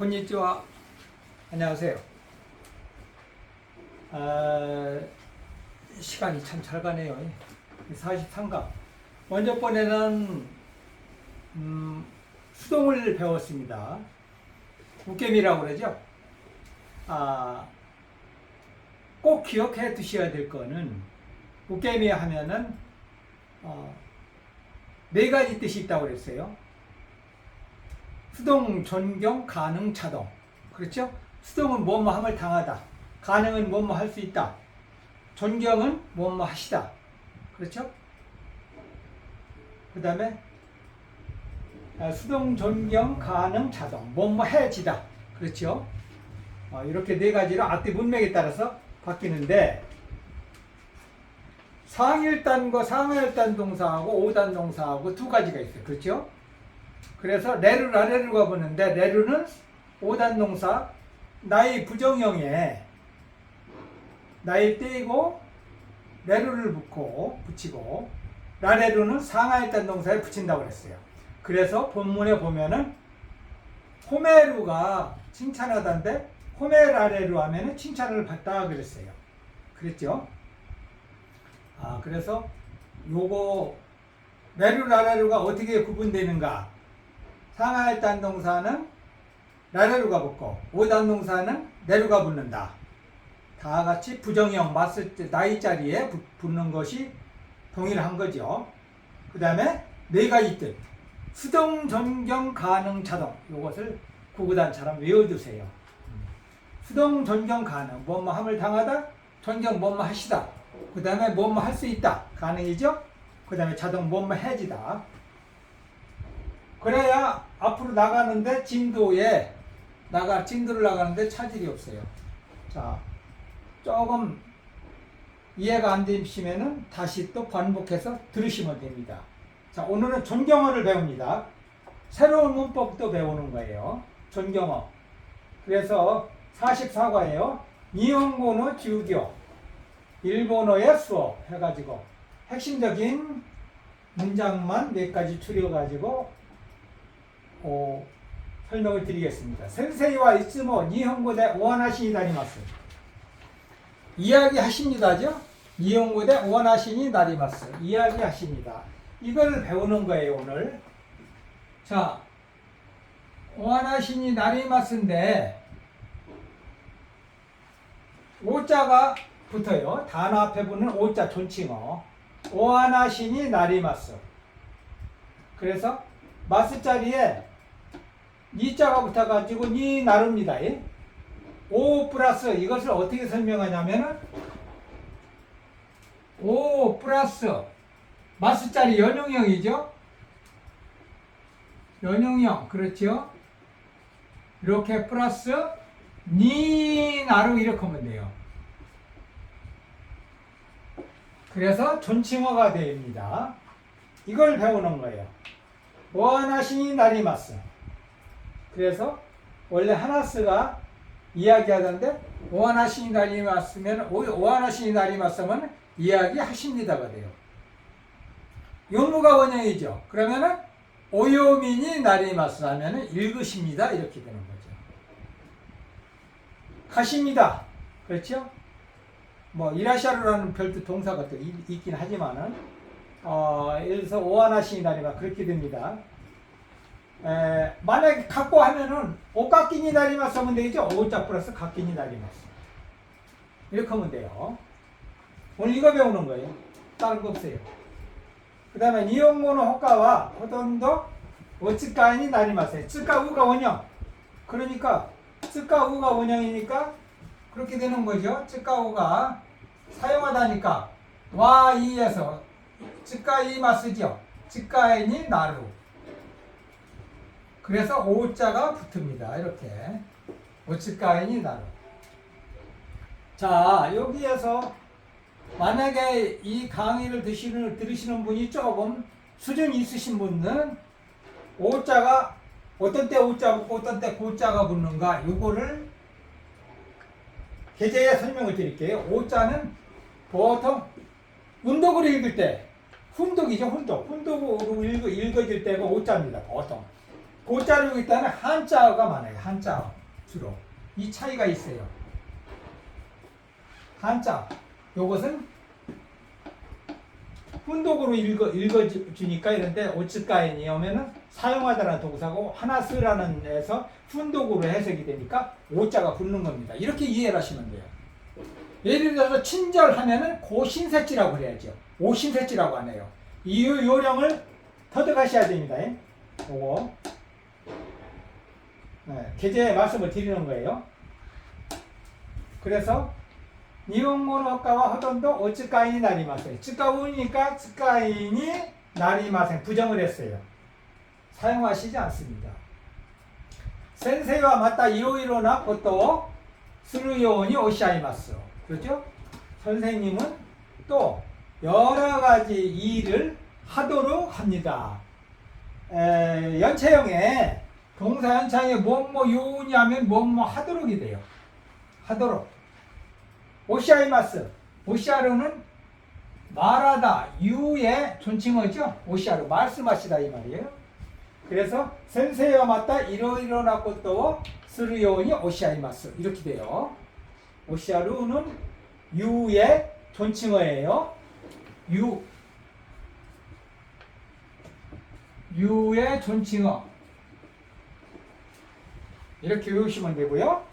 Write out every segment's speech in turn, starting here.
konnichiwa. 안녕하세요. 아, 시간이 참 잘 가네요. 43강. 먼저 번에는 음, 수동을 배웠습니다. 웃겜이라고 그러죠. 아, 꼭 기억해 두셔야 될 거는 웃겜이 하면은 어, 네 가지 뜻이 있다고 그랬어요. 수동, 전경, 가능, 자동. 그렇죠? 수동은 뭐뭐 함을 당하다. 가능은 뭐뭐 할 수 있다. 전경은 뭐뭐 하시다. 그렇죠? 그 다음에 수동, 전경, 가능, 자동. 뭐뭐 해지다. 그렇죠? 어, 이렇게 네 가지로 앞뒤 문맥에 따라서 바뀌는데 상일단과 상하일단 동사하고 5단 동사하고 두 가지가 있어요. 그렇죠? 그래서 레루 라레루 가 보는데 레루는 5단 동사 나의 부정형에 나의 떼고 레루를 붙고 붙이고 라레루는 상하일단 동사에 붙인다고 그랬어요. 그래서 본문에 보면은 호메루가 칭찬하던데 호메라레루 하면은 칭찬을 받다 그랬어요. 그랬죠? 아, 그래서 요거 레루 라레루가 어떻게 구분되는가? 상하일 단 동사는 라레루가 붙고 5단 동사는 레루가 붙는다. 다 같이 부정형 맞을 때 나이 자리에 붙- 붙는 것이 동일한 거죠. 그 다음에 네 가지 뜻. 수동, 전경, 가능, 자동. 이것을 구구단처럼 외워두세요. 수동, 전경, 가능. 뭐뭐 함을 당하다. 전경 뭐뭐 하시다. 그 다음에 뭐뭐 할 수 있다. 가능이죠? 그 다음에 자동 뭐뭐 해지다. 그래야 앞으로 나가는데 진도에 나가 진도를 나가는데 차질이 없어요. 자, 조금 이해가 안 되시면은 다시 또 반복해서 들으시면 됩니다. 자, 오늘은 존경어를 배웁니다. 새로운 문법도 배우는 거예요. 존경어. 그래서 44과예요. 니혼고노 주교, 일본어의 수업 해가지고 핵심적인 문장만 몇 가지 추려가지고 어, 설명을 드리겠습니다. 센세이와 이츠모 니혼고대 오하나시니 다리마스. 이야기하십니다죠? 니혼고대 오하나시니 다리마스. 이야기하십니다. 이걸 배우는 거예요, 오늘. 자, 오하나시니 다리마스인데 오자가 붙어요. 단어 앞에 붙는 오자 존칭어. 오하나시니 나리마스. 그래서 마스 자리에 니자가 붙어가지고 니 나릅니다. 예? 오 플러스 이것을 어떻게 설명하냐면은 오 플러스 마스 자리 연용형이죠. 연용형 그렇죠. 이렇게 플러스 니 나루 이렇게 하면 돼요. 그래서 존칭어가 됩니다. 이걸 배우는 거예요. 오하나시니 나리마스. 그래서 원래 하나스가 이야기하던데 오하나시니 나리마스면 오하나시니 나리마스면 이야기하십니다가 돼요. 용무가 원형이죠. 그러면은 오요미니 나리마스 하면은 읽으십니다 이렇게 되는 거죠. 가십니다. 그렇죠? 뭐 이라샤루라는 별도 동사가 또 있- 있긴 하지만은 어, 예를 들어서 오하나시니 나리마 그렇게 됩니다. 에, 만약에 갖고 하면은 오깎이니 나리마스 하면 되겠죠? 오자 플러스 깎이니 나리마스 이렇게 하면 돼요. 오늘 이거 배우는 거예요. 다른 거 없어요. 그 다음에 니온고노 호가와 호돈도 오츠카이니 나리마세. 츠카 우가 원형. 그러니까 츠카 우가 원형이니까 그렇게 되는 거죠. 츠카 우가 사용하다니까 와 이에서 츠카 이마스죠. 츠카이니 나루. 그래서 오자가 붙습니다. 이렇게 오츠카이니 나루. 자 여기에서 만약에 이 강의를 드시는, 들으시는 분이 조금 수준이 있으신 분은 오자가 어떤 때 오자 붙고 어떤 때 고자가 붙는가 요거를 계제에 설명을 드릴게요. 오자는 보통 운동으로 읽을 때 훈독이죠 훈독 훈독으로 읽어, 읽어질 때가 오자입니다. 보통 고자를 여기 있다는 한자어가 많아요. 한자어 주로 이 차이가 있어요. 한자 요것은 훈독으로 읽어 읽어주니까 이런데 오츠까인이 오면은 사용하다라는 동사고 하나 쓰라는 데서 훈독으로 해석이 되니까 오자가 붙는 겁니다. 이렇게 이해를 하시면 돼요. 예를 들어서 친절하면은 고신세지라고 그래야죠. 오신세지라고 안 해요. 이 요- 요령을 터득하셔야 됩니다. 예? 요거 네, 계제의 말씀을 드리는 거예요. 그래서 니혼고노 학과와 허던도 어찌까인이 나리마생 쯔까우니까 쯔까인이 나리마생 부정을 했어요. 사용하시지 않습니다. 센세이와 맞다 이로이로나 것도 스루요원이 오시아이마스 그렇죠? 선생님은 또 여러 가지 일을 하도록 합니다. 에, 연체형에 동사 연차에 뭐뭐 요운이 하면 뭐뭐 하도록이 돼요. 하도록. 오시아이마스. 오시아르는 말하다, 유의 존칭어죠. 오시아르 말씀하시다 이 말이에요. 그래서 센세이와 맞다 이러이러나 것도 스르요니 오시아이마스 이렇게 돼요. 오시아르는 유의 존칭어예요. 유 유의 존칭어 이렇게 외우시면 되고요.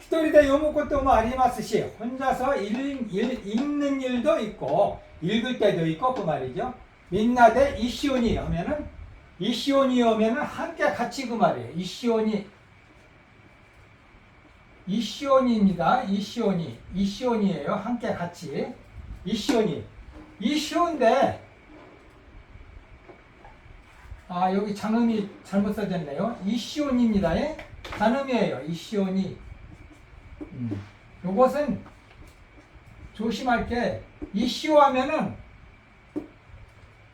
히토리데 요모코토 뭐 아리마스시 혼자서 읽, 읽, 읽는 일도 있고 읽을 때도 있고 그 말이죠. 민나데 이시오니 하면은 이시오니 오면은 함께 같이 그 말이에요. 이시오니 이시오니입니다. 이시오니 이시오니예요. 함께 같이 이시오니 이시온데 아 여기 장음이 잘못 써졌네요. 이시온입니다. 예? 단음이에요. 이시온이. 음. 요것은 조심할 게 이시오 하면은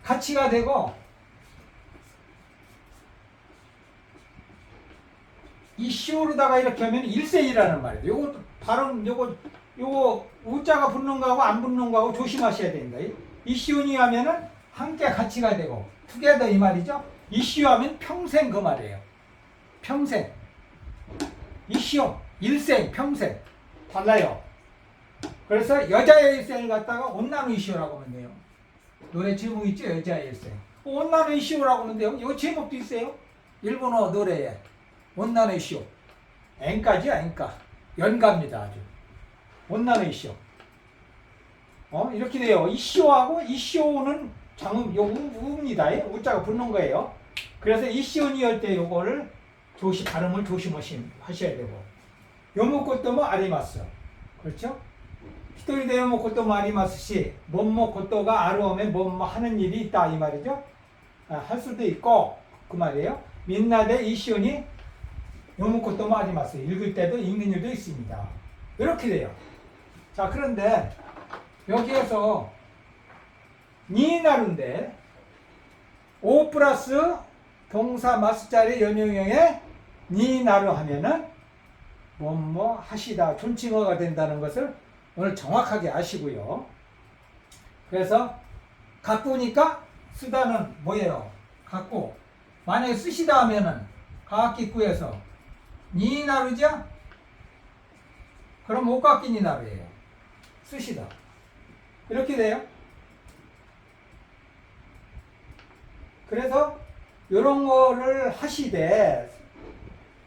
가치가 되고 이시오로다가 이렇게 하면 일세이라는 말이에요. 요거 발음 요거 요거 우자가 붙는 거하고 안 붙는 거하고 조심하셔야 됩니다. 이시온이 하면은 함께 가치가 되고 투게더 이 말이죠. 이시오 하면 평생 그 말이에요. 평생. 이시오 일생 평생 달라요. 그래서 여자의 일생을 갖다가 온나누 이시오라고 하면 돼요. 노래 제목 있죠? 여자의 일생. 온나누 이시오라고 하면 돼요. 이 제목도 있어요. 일본어 노래에 온나누 이시오. 앵가지야 앵가. 연가입니다 아주. 온나누 이시오. 어 이렇게 돼요. 이시오하고 이시오는 장음 요 우, 우입니다. 우자가 붙는 거예요. 그래서 이시오니 할때 요거를 조심 발음을 조심하셔야 되고 요모코토 뭐 아리마스 그렇죠? 히토리데 요모코토 뭐 아리마스 시 뭐뭐 코토가 아루오면 뭐뭐 하는 일이 있다 이 말이죠. 아, 할 수도 있고 그 말이에요. 민나데 이시오니 요모코토 뭐 아리마스 읽을 때도 읽는 일도 있습니다. 이렇게 돼요. 자 그런데 여기에서 니 나루인데 5 플러스 동사 마스자리 연용형에 니 나루 하면은 뭐뭐 하시다 존칭어가 된다는 것을 오늘 정확하게 아시고요. 그래서 갖고니까 쓰다는 뭐예요? 갖고 만약에 쓰시다 하면은 가학기구에서 니 나루죠? 그럼 못 갖기 니나루예요. 쓰시다. 이렇게 돼요. 그래서 이런 거를 하시되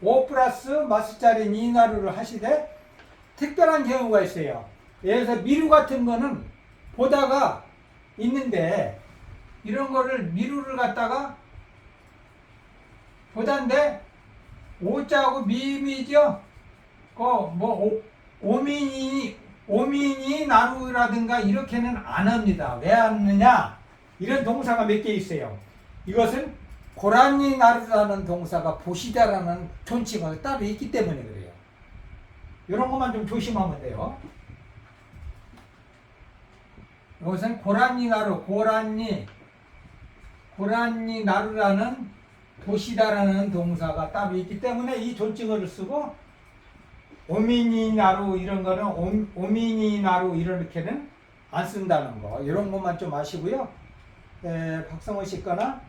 5 플러스 마스짜리 니나루를 하시되 특별한 경우가 있어요. 예를 들어서 미루 같은 거는 보다가 있는데 이런 거를 미루를 갖다가 보다인데 오자하고 미미죠. 그뭐 오민이 오민이 나루라든가 이렇게는 안 합니다. 왜 하느냐? 이런 동사가 몇 개 있어요. 이것은 고라니 나르라는 동사가 보시다라는 존칭어가 따로 있기 때문에 그래요. 이런 것만 좀 조심하면 돼요. 이것은 고라니 나루, 고라니, 고라니 나루라는 보시다라는 동사가 따로 있기 때문에 이 존칭어를 쓰고 오미니 나루 이런 거는 오, 오미니 나루 이렇게는 안 쓴다는 거 이런 것만 좀 아시고요. 에, 박성호 씨 거나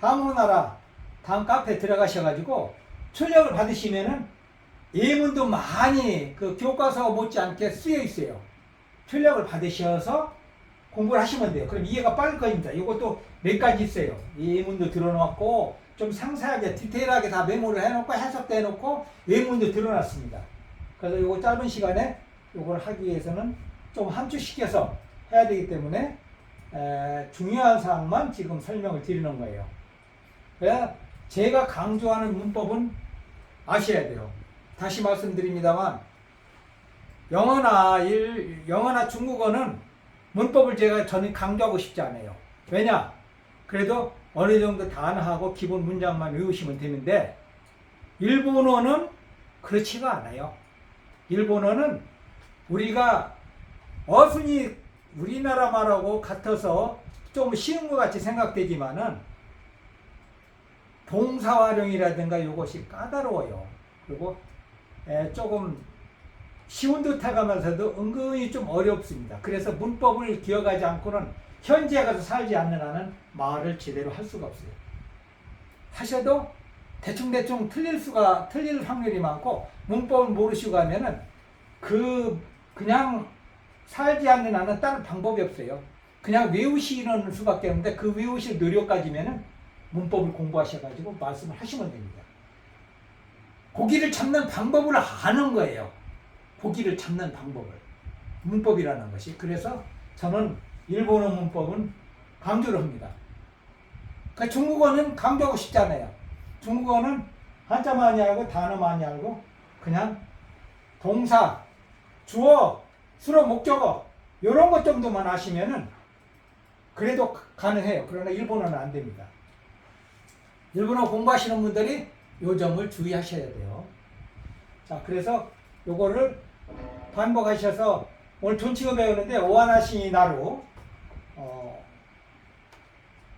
하모나라 다음 카페 들어가셔가지고 출력을 받으시면은 예문도 많이 그 교과서 못지않게 쓰여 있어요. 출력을 받으셔서 공부를 하시면 돼요. 그럼 이해가 빠를 겁니다. 이것도 몇 가지 있어요. 예문도 들어놓고 좀 상세하게 디테일하게 다 메모를 해놓고 해석도 해놓고 예문도 들어놨습니다. 그래서 이거 짧은 시간에 이걸 하기 위해서는 좀 함축시켜서 해야 되기 때문에 에, 중요한 사항만 지금 설명을 드리는 거예요. 제가 강조하는 문법은 아셔야 돼요. 다시 말씀드립니다만 영어나 일, 영어나 중국어는 문법을 제가 저는 강조하고 싶지 않아요. 왜냐? 그래도 어느 정도 단어하고 기본 문장만 외우시면 되는데 일본어는 그렇지가 않아요. 일본어는 우리가 어순이 우리나라 말하고 같아서 좀 쉬운 것 같이 생각되지만은 동사 활용이라든가 이것이 까다로워요. 그리고 에, 조금 쉬운 듯 해가면서도 은근히 좀 어렵습니다. 그래서 문법을 기억하지 않고는 현지에 가서 살지 않는 한은 말을 제대로 할 수가 없어요. 하셔도 대충대충 틀릴 수가, 틀릴 확률이 많고 문법을 모르시고 하면은 그, 그냥 살지 않는 한은 다른 방법이 없어요. 그냥 외우시는 수밖에 없는데 그 외우실 노력까지면은 문법을 공부하셔가지고 말씀을 하시면 됩니다. 고기를 잡는 방법을 아는 거예요. 고기를 잡는 방법을. 문법이라는 것이. 그래서 저는 일본어 문법은 강조를 합니다. 그 중국어는 강조하고 싶잖아요. 중국어는 한자 많이 알고 단어 많이 알고 그냥 동사, 주어, 수로 목적어 이런 것 정도만 아시면은 그래도 가능해요. 그러나 일본어는 안 됩니다. 일본어 공부하시는 분들이 요 점을 주의하셔야 돼요. 자, 그래서 요거를 반복하셔서 오늘 존칭어 배우는데 오하나시 나루 어,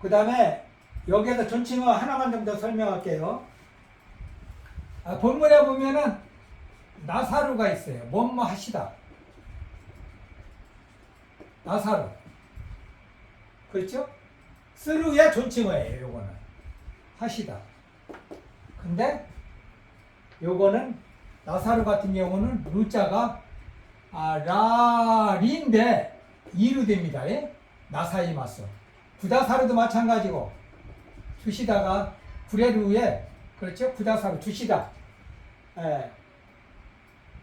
그 다음에 여기에서 존칭어 하나만 좀 더 설명할게요. 아, 본문에 보면은 나사루가 있어요. 뭐뭐 하시다. 나사루. 그렇죠? 쓰루야 존칭어예요. 요거는 하시다. 근데 요거는 나사루 같은 경우는 루자가 아, 라리인데 이루 됩니다. 예? 나사이 맞서. 부다사루도 마찬가지고 주시다가 구레루에 그렇죠? 부다사루 주시다. 예.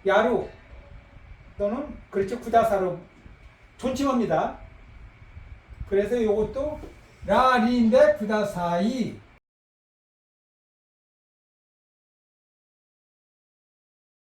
야루 또는 그렇죠? 구다사루 존칭어입니다. 그래서 요것도 라리인데 부다사이